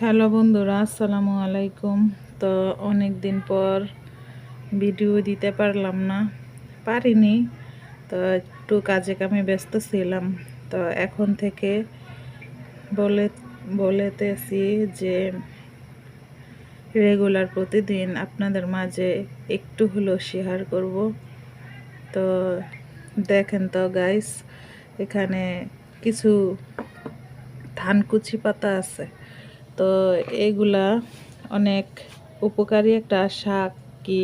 Hello বন্ধুরা, আসসালামু আলাইকুম। তো অনেক দিন পর ভিডিও দিতে পারলাম না, পারিনি। তো একটু কাজে কামে ব্যস্ত ছিলাম। তো এখন থেকে বলে, বলেতেছি যে রেগুলার প্রতিদিন আপনাদের মাঝে একটু হলেও শেয়ার করব। তো দেখেন তো গাইস এখানে কিছু ধানকুচি পাতা আছে। তো এগুলা অনেক উপকারী একটা শাক কি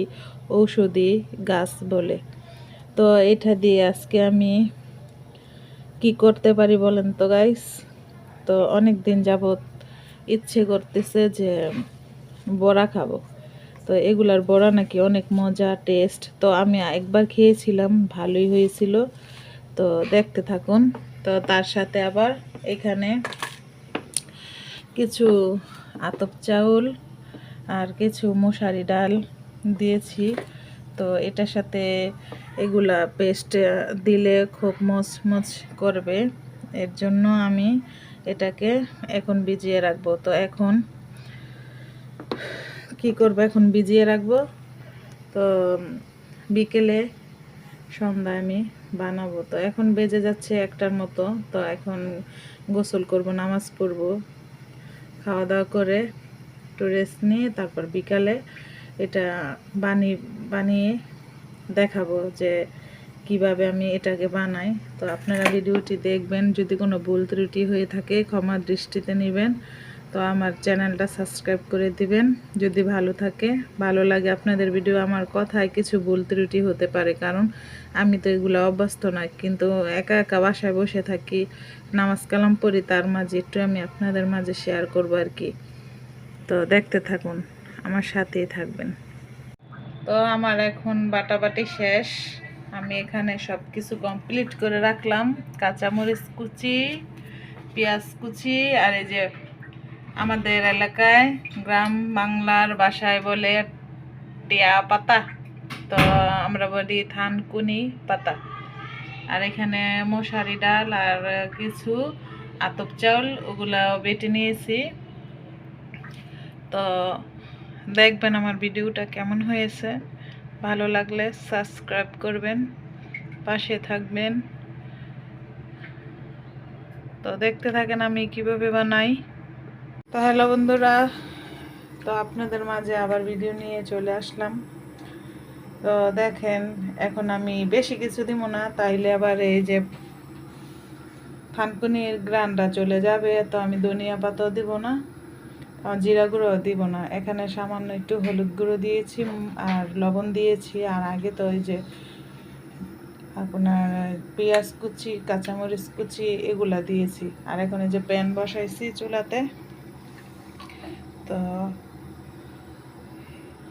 ঔষধি গাছ বলে। তো এটা দিয়ে আজকে আমি কি করতে পারি বলেন তো গাইস তো অনেক দিন যাবৎ ইচ্ছে করতেছে যে বড়া খাব। তো এগুলার বড়া নাকি অনেক মজা টেস্ট তো আমি একবার খেয়েছিলাম, ভালোই হয়েছিল। তো দেখতে থাকুন। তো তার সাথে আবার এখানে কিছু আতপ চাউল আর কিছু মশারি ডাল দিয়েছি। তো এটার সাথে এগুলা পেস্ট দিলে খুব মচমচ করবে। এর জন্য আমি এটাকে এখন ভিজিয়ে রাখব। তো এখন কি করব? এখন ভিজিয়ে রাখব। তো বিকেলে সন্ধ্যায় আমি বানাবো। তো এখন বেজে যাচ্ছে একটার মতো। তো এখন গোসল করব, নামাজ পড়ব। খাওয়া দাওয়া করে একটু রেস্ট নিয়ে তারপর বিকালে এটা বানিয়ে বানিয়ে দেখাবো যে কীভাবে আমি এটাকে বানাই। তো আপনারা ভিডিওটি দেখবেন, যদি কোনো ভুল ত্রুটি হয়ে থাকে ক্ষমা দৃষ্টিতে নেবেন। তো আমার চ্যানেলটা সাবস্ক্রাইব করে দিবেন। যদি ভালো থাকে, ভালো লাগে আপনাদের ভিডিও, আমার কথায় কিছু ভুল ত্রুটি হতে পারে, কারণ আমি তো এগুলো অভ্যস্ত নয় কিন্তু একা একা বাসায় বসে থাকি, নামাজ কালাম পড়ি, তার মাঝে একটু আমি আপনাদের মাঝে শেয়ার করব আর কি। তো দেখতে থাকুন, আমার সাথেই থাকবেন। তো আমার এখন বাটাবাটি শেষ। আমি এখানে সব কিছু কমপ্লিট করে রাখলাম। কাঁচামরিচ কুচি, পেঁয়াজ কুচি, আর এই যে আমাদের এলাকায় গ্রাম বাংলার বাসায় বলে টিয়া পাতা। তো আমরা বলি থানকুনি পাতা। আর এখানে মশারি ডাল আর কিছু আতপ চাউল ওগুলো বেটে নিয়েছি। তো দেখবেন আমার ভিডিওটা কেমন হয়েছে। ভালো লাগলে সাবস্ক্রাইব করবেন, পাশে থাকবেন। তো দেখতে থাকেন আমি কীভাবে বানাই। তো হ্যালো বন্ধুরা, তো আপনাদের মাঝে আবার ভিডিও নিয়ে চলে আসলাম। তো দেখেন, এখন আমি বেশি কিছু দিব না, তাইলে আবার এই যে থানকুনির গ্রানটা চলে যাবে, তো আমি ধনিয়া পাতাও দিব না জিরা গুঁড়ো দিব না। এখানে সামান্য একটু হলুদ গুঁড়ো দিয়েছি আর লবণ দিয়েছি, আর আগে তো ওই যে আপনার পেঁয়াজ কুচি, কাঁচামরিচ কুচি, এগুলা দিয়েছি। আর এখন এই যে প্যান বসাইছি চুলাতে। তো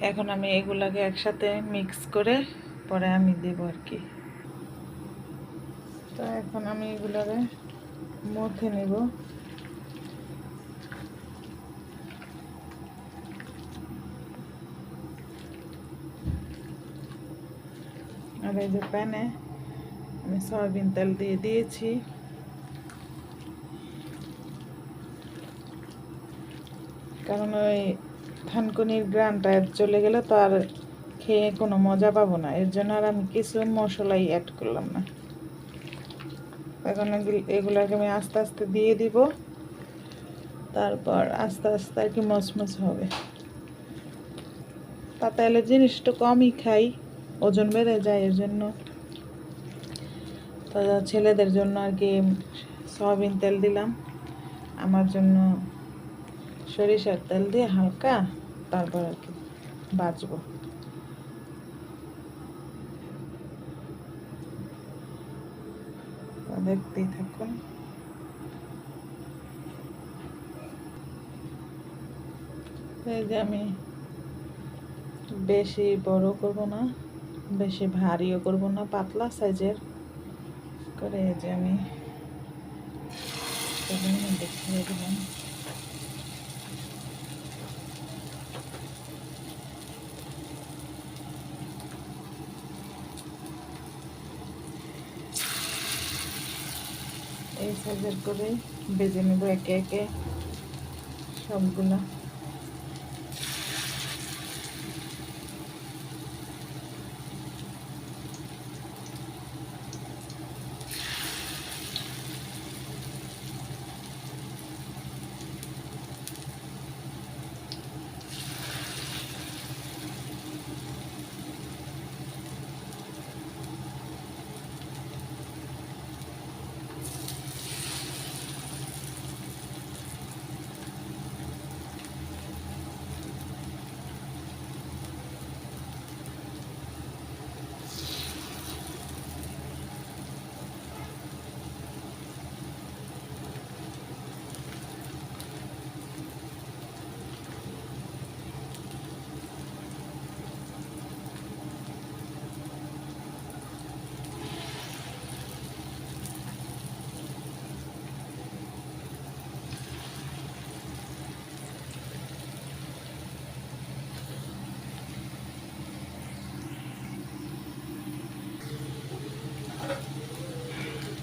এখন আমি এগুলাকে একসাথে মিক্স করে পরে আমি দেব আর কি। তো এখন আমি এগুলাকে মধ্যে নেব। আর এই যে প্যানে আমি সয়াবিন তেল দিয়ে দিয়েছি। কারণ ওই থানকুনির গ্রানটা চলে গেলে তো আর খেয়ে কোনো মজা পাবো না। এর জন্য আর আমি কিছু মশলাই অ্যাড করলাম না। এখন এগুলোকে আমি আস্তে আস্তে দিয়ে দিব। তারপর আস্তে আস্তে আর কি মচমচ হবে। পাতা এলে জিনিসটা কমই খাই, ওজন বেড়ে যায় এর জন্য। তো ছেলেদের জন্য আর কি সয়াবিন তেল দিলাম। আমার জন্য সরিষার তেল দিয়ে হালকা তারপর আর কি বাজবো দেখতেই থাকুন। আমি বেশি বড় করব না, বেশি ভারীও করব না, পাতলা সাইজের করে যে আমি দেখিয়ে দিলাম। সাইজের করে বেজে নেব একে একে সবগুলা।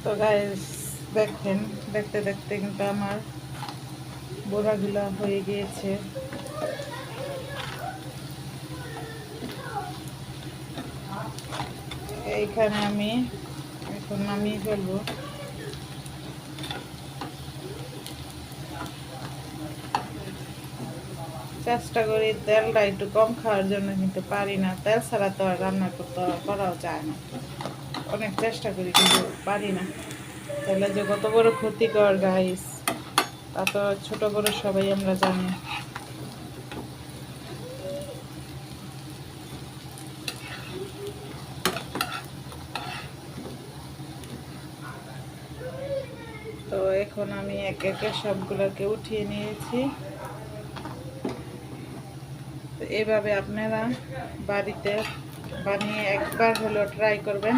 তো গাইস দেখেন, দেখতে দেখতে কিন্তু আমার বোড়াগুলা হয়ে গিয়েছে। এইখানে আমি, এখন নামিয়ে ফেলব। চেষ্টা করি তেলটা একটু কম খাওয়ার জন্য কিন্তু পারি না। তেল ছাড়া তো আর রান্না করতে করাও যায় না। অনেক চেষ্টা করি, কিন্তু পারি না। তাহলে যে কত বড় ক্ষতিকর গাইস তা তো ছোট বড় সবাই আমরা জানি। তো এখন আমি এক একে সবগুলোকে উঠিয়ে নিয়েছি। তো এভাবে আপনারা বাড়িতে বানিয়ে একবার হলো ট্রাই করবেন।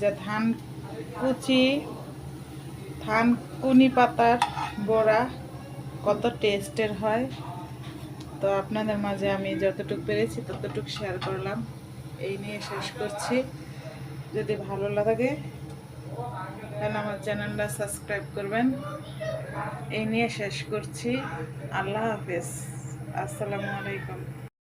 যে ধান কুচি, ধান কুনি পাতার বড়া কত টেস্টের হয়। তো আপনাদের মাঝে আমি যতটুকু পেরেছি ততটুকু শেয়ার করলাম। এই নিয়ে শেষ করছি। যদি ভালো লাগে, তাহলে আমার চ্যানেলটা সাবস্ক্রাইব করবেন। এই নিয়ে শেষ করছি। আল্লাহ হাফেজ। আসসালামু আলাইকুম।